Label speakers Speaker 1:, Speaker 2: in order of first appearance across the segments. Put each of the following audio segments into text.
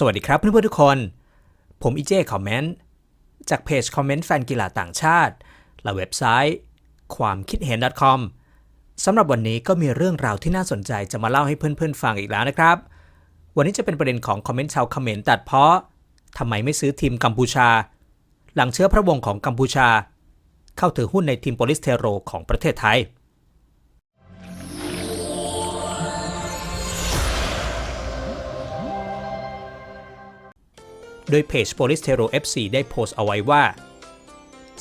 Speaker 1: สวัสดีครับเพื่อนๆทุกคน ผมอีเจคอมเมนต์จากเพจคอมเมนต์แฟนกีฬาต่างชาติ และเว็บไซต์ ความคิดเห็น .com สำหรับวันนี้ก็มีเรื่องราวที่น่าสนใจจะมาเล่าให้เพื่อนๆฟังอีกแล้วนะครับ วันนี้จะเป็นประเด็นของคอมเมนต์ชาวคอมเมนต์ตัดเพาะทำไมไม่ซื้อทีมกัมพูชา หลังเชื้อพระวงศ์ของกัมพูชา เข้าถือหุ้นในทีมโปลิสเทโรของประเทศไทย โดยเพจ p o l i s t e r o FC ได้โพสต์เอาไว้ว่า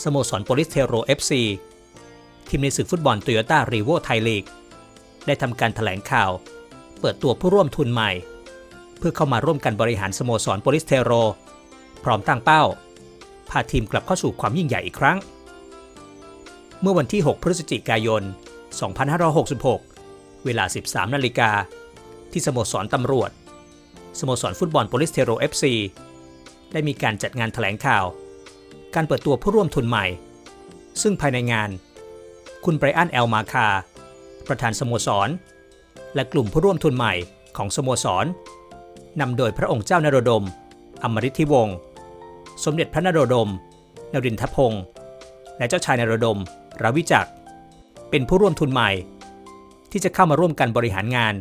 Speaker 1: สโมสร p o l i s t e r o FC ทีมในศึกฟุตบอล Toyota r e v o Thai League ได้ทำการถแถลงข่าว เปิดตัวผู้ร่วมทุนใหม่ เพื่อเข้ามาร่วมกันบริหารสโมสร p o l i s t e r o พร้อมตั้งเป้า พาทีมกลับเข้าสู่ความยิ่งใหญ่อีกครั้ง เมื่อวันที่ 6 พฤศจิกายน 2566 เวลา 13 นาฬิกา ที่สโมสรตำรวจ สโมสรฟุตบอล p o l i s t e r o FC ได้มีการจัดงานถแถลงข่าว การเปิดตัวผู้ร่วมทุนใหม่ ซึ่งภายในงาน คุณไบรอันแอลมาคา ประธานสโมสร และกลุ่มผู้ร่วมทุนใหม่ของสโมสรนำโดยพระองค์เจ้านโรดม อมฤทธิวงศ์สมเด็จพระนโรดม นรินทพงศ์และเจ้าชายนโรดม ราวิจักเป็นผู้ร่วมทุนใหม่ ที่จะเข้ามาร่วมกันบริหารงาน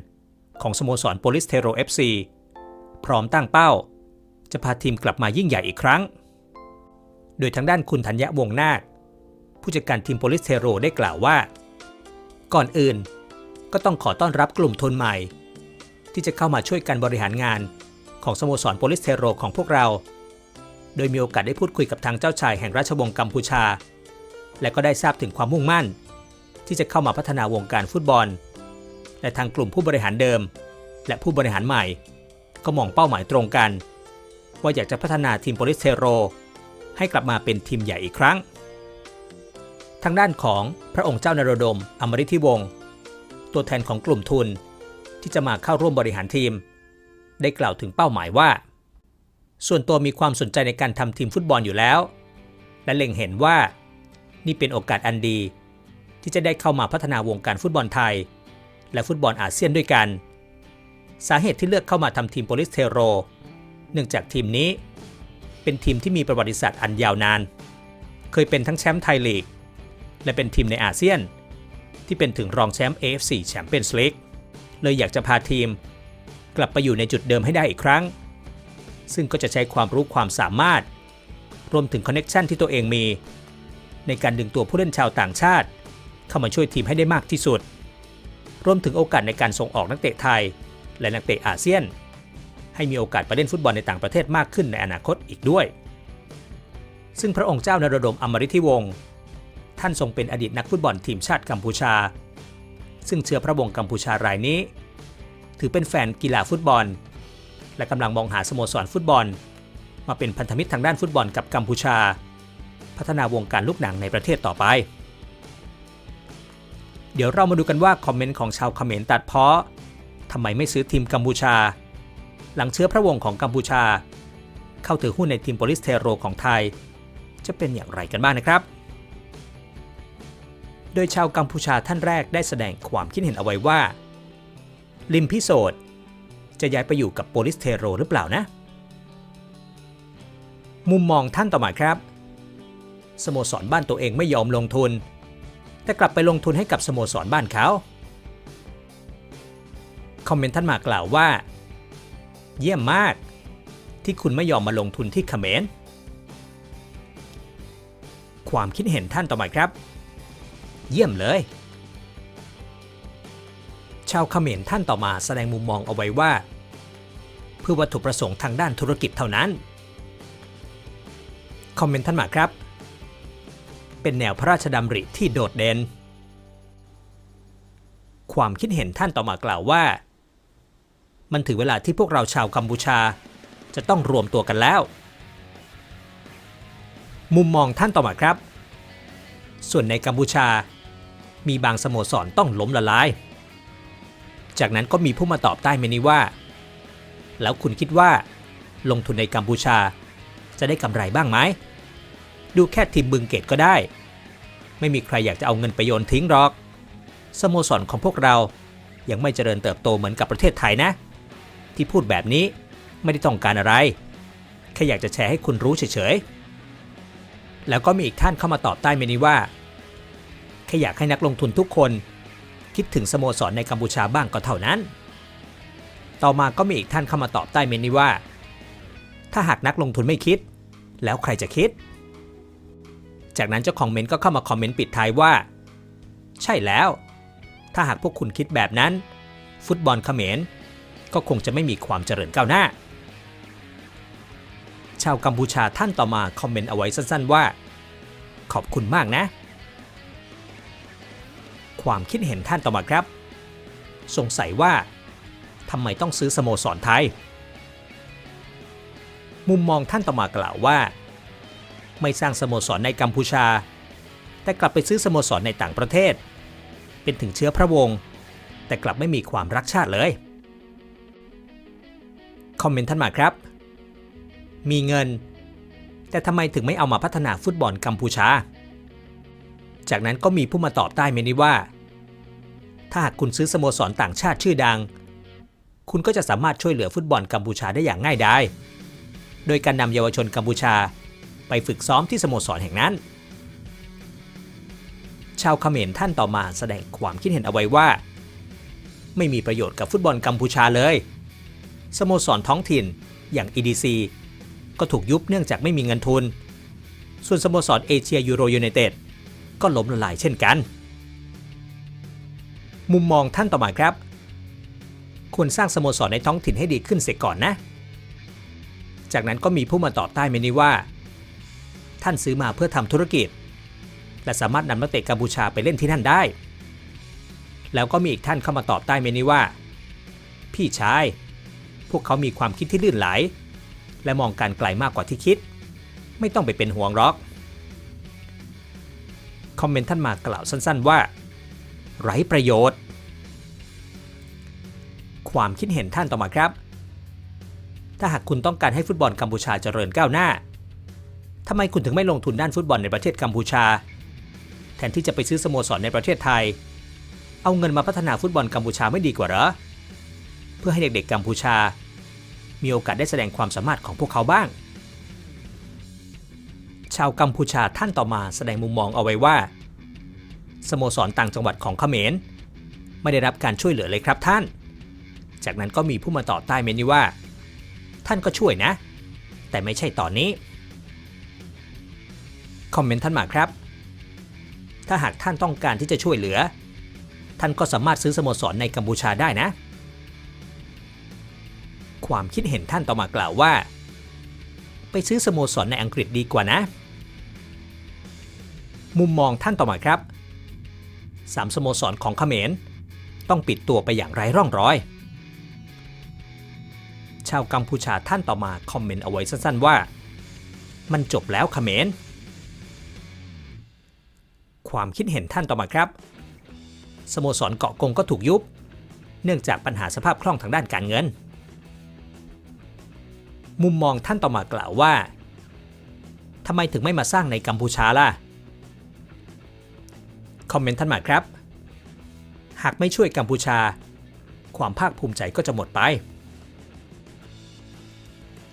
Speaker 1: ของสโมสรโปลิสเทโร FC พร้อมตั้งเป้า จะพาทีมกลับมายิ่งใหญ่อีกครั้ง โดยทางด้านคุณธัญญะวงนาค ผู้จัดการทีมโปลิสเทโรได้กล่าวว่า ก่อนอื่นก็ต้องขอต้อนรับกลุ่มทุนใหม่ ที่จะเข้ามาช่วยกันบริหารงานของสโมสรโปลิสเทโรของพวกเรา โดยมีโอกาสได้พูดคุยกับทางเจ้าชายแห่งราชวงศ์กัมพูชา และก็ได้ทราบถึงความมุ่งมั่น ที่จะเข้ามาพัฒนาวงการฟุตบอล และทางกลุ่มผู้บริหารเดิม และผู้บริหารใหม่ ก็มองเป้าหมายตรงกัน ว่าอยากจะพัฒนาทีมโปลิสเทโร ให้กลับมาเป็นทีมใหญ่อีกครั้ง ทางด้านของพระองค์เจ้านโรดม อมฤทธิวงศ์ตัวแทนของกลุ่มทุนที่จะมาเข้าร่วมบริหารทีม ได้กล่าวถึงเป้าหมายว่า ส่วนตัวมีความสนใจในการทำทีมฟุตบอลอยู่แล้ว และเล็งเห็นว่านี่เป็นโอกาสอันดี ที่จะได้เข้ามาพัฒนาวงการฟุตบอลไทย และฟุตบอลอาเซียนด้วยกัน สาเหตุที่เลือกเข้ามาทำทีมโปลิสเทโร นื่องจากทีมนี้ เป็นทีมที่มีประวัติศาสตร์อันยาวนาน เคยเป็นทั้งแชมป์ไทยลีก และเป็นทีมในอาเซียน ที่เป็นถึงรองแชมป์ AFC แชมเปี้ยนส์ลีกเลยอยากจะพาทีม กลับไปอยู่ในจุดเดิมให้ได้อีกครั้ง ซึ่งก็จะใช้ความรู้ความสามารถ รวมถึงคอนเน็ชันที่ตัวเองมี ในการดึงตัวผู้เล่นชาวต่างชาติ เข้ามาช่วยทีมให้ได้มากที่สุด รวมถึงโอกาสในการส่งออกนักเตะไทย และนักเตะอาเซียน ให้มีโอกาสไปเล่นฟุตบอลในต่างประเทศมากขึ้นในอนาคตอีกด้วย ซึ่งพระองค์เจ้านรดมอมฤทธิวงศ์ท่านทรงเป็นอดีตนักฟุตบอลทีมชาติกัมพูชา ซึ่งเชื้อพระวงศ์กัมพูชารายนี้ ถือเป็นแฟนกีฬาฟุตบอล และกำลังมองหาสโมสรฟุตบอล มาเป็นพันธมิตรทางด้านฟุตบอลกับกัมพูชา พัฒนาวงการลูกหนังในประเทศต่อไป เดี๋ยวเรามาดูกันว่าคอมเมนต์ของชาวเขมรตัดเพาะทำไมไม่ซื้อทีมกัมพูชา หลังเชื้อพระวงศ์ของกัมพูชา เข้าถือหุ้นในทีมโปลิสเทโรของไทย จะเป็นอย่างไรกันบ้างนะครับ โดยชาวกัมพูชาท่านแรกได้แสดงความคิดเห็นเอาไว้ว่า ลิมพิโซดจะย้ายไปอยู่กับโปลิสเทโรหรือเปล่านะ มุมมองท่านต่อมาครับ สโมสรบ้านตัวเองไม่ยอมลงทุน แต่กลับไปลงทุนให้กับสโมสรบ้านเขา คอมเมนต์ท่านมากล่าวว่า เยี่ยมมาก ที่คุณไม่ยอมมาลงทุนที่เขมร ความคิดเห็นท่านต่อมาครับ เยี่ยมเลย ชาวเขมรท่านต่อมาแสดงมุมมองเอาไว้ว่า เพื่อวัตถุประสงค์ทางด้านธุรกิจเท่านั้น คอมเมนต์ท่านมาครับ เป็นแนวพระราชดำริที่โดดเด่นความคิดเห็นท่านต่อมากล่าวว่า มันถึงเวลาที่พวกเราชาวกัมพูชา จะต้องรวมตัวกันแล้ว มุมมองท่านต่อมาครับ ส่วนในกัมพูชา มีบางสโมสรต้องล้มละลาย จากนั้นก็มีผู้มาตอบใต้เมนี้ว่า แล้วคุณคิดว่า ลงทุนในกัมพูชา จะได้กำไรบ้างไหม ดูแค่ทีมบึงเกตก็ได้ ไม่มีใครอยากจะเอาเงินไปโยนทิ้งหรอก สโมสรของพวกเรายังไม่เจริญเติบโตเหมือนกับประเทศไทยนะ ที่พูดแบบนี้ไม่ได้ต้องการอะไร แค่อยากจะแชร์ให้คุณรู้เฉยๆ แล้วก็มีอีกท่านเข้ามาตอบใต้เมนี้ว่าแค่อยากให้นักลงทุนทุกคน คิดถึงสโมสรในกัมพูชาบ้างก็เท่านั้น ต่อมาก็มีอีกท่านเข้ามาตอบใต้เมนี้ว่า ถ้าหากนักลงทุนไม่คิด แล้วใครจะคิด จากนั้นเจ้าของเมนก็เข้ามาคอมเมนต์ปิดท้ายว่า ใช่แล้ว ถ้าหากพวกคุณคิดแบบนั้น ฟุตบอลเขมร ก็คงจะไม่มีความเจริญก้าวหน้า ชาวกัมพูชาท่านต่อมาคอมเมนต์เอาไว้สั้นๆว่า ขอบคุณมากนะ ความคิดเห็นท่านต่อมาครับ สงสัยว่าทำไมต้องซื้อสโมสรไทย มุมมองท่านต่อมากล่าวว่า ไม่สร้างสโมสรในกัมพูชา แต่กลับไปซื้อสโมสรในต่างประเทศ เป็นถึงเชื้อพระวงศ์แต่กลับไม่มีความรักชาติเลย คอมเมนต์ท่านมาครับ มีเงิน แต่ทำไมถึงไม่เอามาพัฒนาฟุตบอลกัมพูชา จากนั้นก็มีผู้มาตอบใต้เมนี้ว่า ถ้าหากคุณซื้อสโมสรต่างชาติชื่อดัง คุณก็จะสามารถช่วยเหลือฟุตบอลกัมพูชาได้อย่างง่ายดายโดยการนำเยาวชนกัมพูชา ไปฝึกซ้อมที่สโมสรแห่งนั้น ชาวเขมรท่านต่อมาแสดงความคิดเห็นเอาไว้ว่า ไม่มีประโยชน์กับฟุตบอลกัมพูชาเลย สโมสรท้องถิ่นอย่าง EDC ก็ถูกยุบเนื่องจากไม่มีเงินทุน ส่วนสโมสรเอเชียยูโรยูไนเต็ดก็ล้มละลายเช่นกัน มุมมองท่านต่อมาครับ ควรสร้างสโมสรในท้องถิ่นให้ดีขึ้นเสียก่อนนะ จากนั้นก็มีผู้มาตอบใต้เมนี้ว่า ท่านซื้อมาเพื่อทำธุรกิจ และสามารถนำนักเตะกัมพูชาไปเล่นที่นั่นได้ แล้วก็มีอีกท่านเข้ามาตอบใต้เมนี้ว่า พี่ชาย พวกเขามีความคิดที่ลื่นไหล และมองการไกลมากกว่าที่คิด ไม่ต้องไปเป็นห่วงหรอก คอมเมนต์ท่านมากล่าวสั้นๆว่า ไร้ประโยชน์ ความคิดเห็นท่านต่อมาครับ ถ้าหากคุณต้องการให้ฟุตบอลกัมพูชาเจริญก้าวหน้าทำไมคุณถึงไม่ลงทุนด้านฟุตบอลในประเทศกัมพูชา แทนที่จะไปซื้อสโมสรในประเทศไทย เอาเงินมาพัฒนาฟุตบอลกัมพูชาไม่ดีกว่าหรอ พื่อให้เด็กๆกัมพูชา มีโอกาสได้แสดงความสามารถของพวกเขาบ้าง ชาวกัมพูชาท่านต่อมาแสดงมุมมองเอาไว้ว่า สโมสรต่างจังหวัดของเขมร ไม่ได้รับการช่วยเหลือเลยครับท่าน จากนั้นก็มีผู้มาตอบใต้เมนูว่า ท่านก็ช่วยนะ แต่ไม่ใช่ตอนนี้ คอมเมนต์ท่านมาครับ ถ้าหากท่านต้องการที่จะช่วยเหลือ ท่านก็สามารถซื้อสโมสรในกัมพูชาได้นะ ความคิดเห็นท่านต่อมากล่าวว่า ไปซื้อสโมสรในอังกฤษดีกว่านะ มุมมองท่านต่อมาครับสามสโมสรของเขมรต้องปิดตัวไปอย่างไร้ร่องรอย ชาวกัมพูชาท่านต่อมาคอมเมนต์เอาไว้สั้นๆว่า มันจบแล้วเขมรความคิดเห็นท่านต่อมาครับ สโมสรเกาะกงก็ถูกยุบ เนื่องจากปัญหาสภาพคล่องทางด้านการเงิน มุมมองท่านต่อมากล่าวว่าทำไมถึงไม่มาสร้างในกัมพูชาล่ะ คอมเมนต์ท่านมาครับ หากไม่ช่วยกัมพูชา ความภาคภูมิใจก็จะหมดไป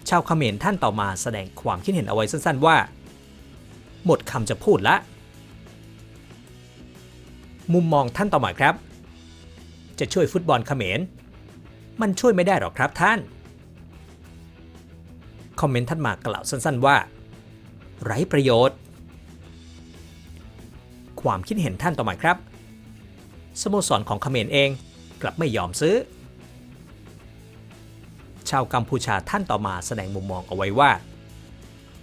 Speaker 1: ชาวเขมรท่านต่อมาแสดงความคิดเห็นเอาไว้สั้นๆว่า หมดคำจะพูดละ มุมมองท่านต่อมาครับ จะช่วยฟุตบอลเขมร มันช่วยไม่ได้หรอกครับท่าน คอมเมนต์ท่านมากล่าวสั้นๆว่า ไร้ประโยชน์ ความคิดเห็นท่านต่อมาครับ สโมสรของเขมรเองกลับไม่ยอมซื้อ ชาวกัมพูชาท่านต่อมาแสดงมุมมองเอาไว้ว่า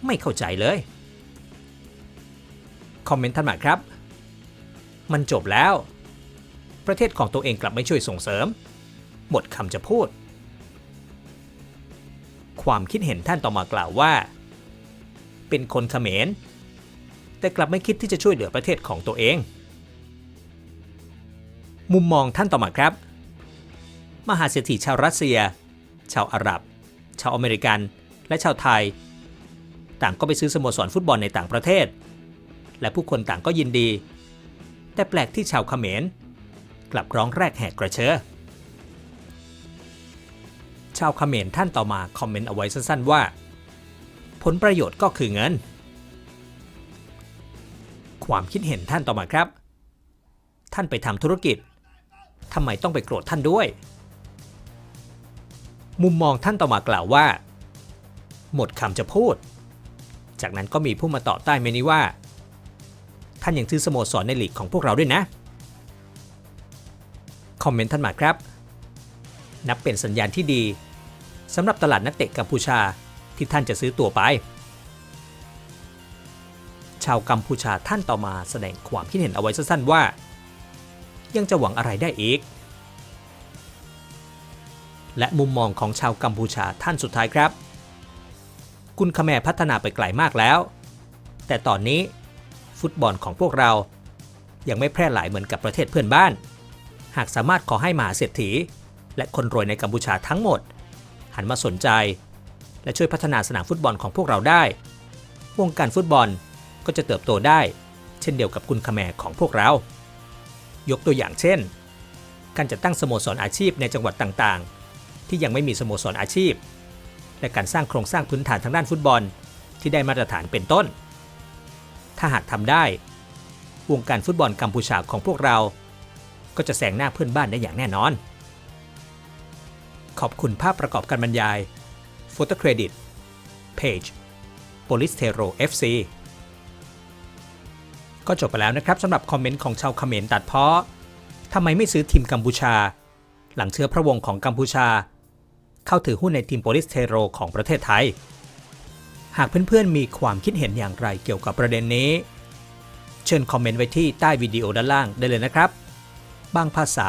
Speaker 1: ไม่เข้าใจเลย คอมเมนต์ท่านมาครับ มันจบแล้ว ประเทศของตัวเองกลับไม่ช่วยส่งเสริม หมดคำจะพูด ความคิดเห็นท่านต่อมากล่าวว่า เป็นคนเขมร แต่กลับไม่คิดที่จะช่วยเหลือประเทศของตัวเอง มุมมองท่านต่อมาครับ มหาเศรษฐีชาวรัสเซีย ชาวอาหรับ ชาวอเมริกัน และชาวไทย ต่างก็ไปซื้อสโมสรฟุตบอลในต่างประเทศ และผู้คนต่างก็ยินดี แต่แปลกที่ชาวเขมร กลับร้องแรกแหกกระเชอ ชาวเขมรท่านต่อมาคอมเมนต์เอาไว้สั้นๆว่า ผลประโยชน์ก็คือเงิน ความคิดเห็นท่านต่อมาครับ ท่านไปทำธุรกิจทำไมต้องไปโกรธท่านด้วย มุมมองท่านต่อมากล่าวว่า หมดคำจะพูด จากนั้นก็มีผู้มาต่อใต้เมนี้ว่า ท่านยังซื้อสโมสรในลีกของพวกเราด้วยนะ คอมเมนต์ท่านมาครับ นับเป็นสัญญาณที่ดี สำหรับตลาดนักเตะกัมพูชาที่ท่านจะซื้อตัวไป ชาวกัมพูชาท่านต่อมาแสดงความคิดเห็นเอาไว้สั้นๆว่า ยังจะหวังอะไรได้อีก และมุมมองของชาวกัมพูชาท่านสุดท้ายครับ กุนคแมพัฒนาไปไกลมากแล้ว แต่ตอนนี้ฟุตบอลของพวกเรายังไม่แพร่หลายเหมือนกับประเทศเพื่อนบ้าน หากสามารถขอให้มหาเศรษฐี และคนรวยในกัมพูชาทั้งหมด หันมาสนใจ และช่วยพัฒนาสนามฟุตบอลของพวกเราได้ วงการฟุตบอลก็จะเติบโตได้ เช่นเดียวกับกุนคแมของพวกเรา ยกตัวอย่างเช่น การจัดตั้งสโมสรอาชีพในจังหวัดต่างๆ ที่ยังไม่มีสโมสรอาชีพ และการสร้างโครงสร้างพื้นฐานทางด้านฟุตบอลที่ได้มาตรฐานเป็นต้น ถ้าหากทำได้ วงการฟุตบอลกัมพูชาของพวกเรา ก็จะแซงหน้าเพื่อนบ้านได้อย่างแน่นอน ขอบคุณภาพประกอบการบรรยาย Photo Credit Page Polistero FC ก็จบไปแล้วนะครับสำหรับคอมเมนต์ของชาวเขมรตัดเพาะทำไมไม่ซื้อทีมกัมพูชา หลังเชื้อพระวงศ์ของกัมพูชา เข้าถือหุ้นในทีมโปลิสเทโรของประเทศไทย หากเพื่อนๆมีความคิดเห็นอย่างไรเกี่ยวกับประเด็นนี้ เชิญคอมเมนต์ไว้ที่ใต้วิดีโอด้านล่างได้เลยนะครับ บางภาษา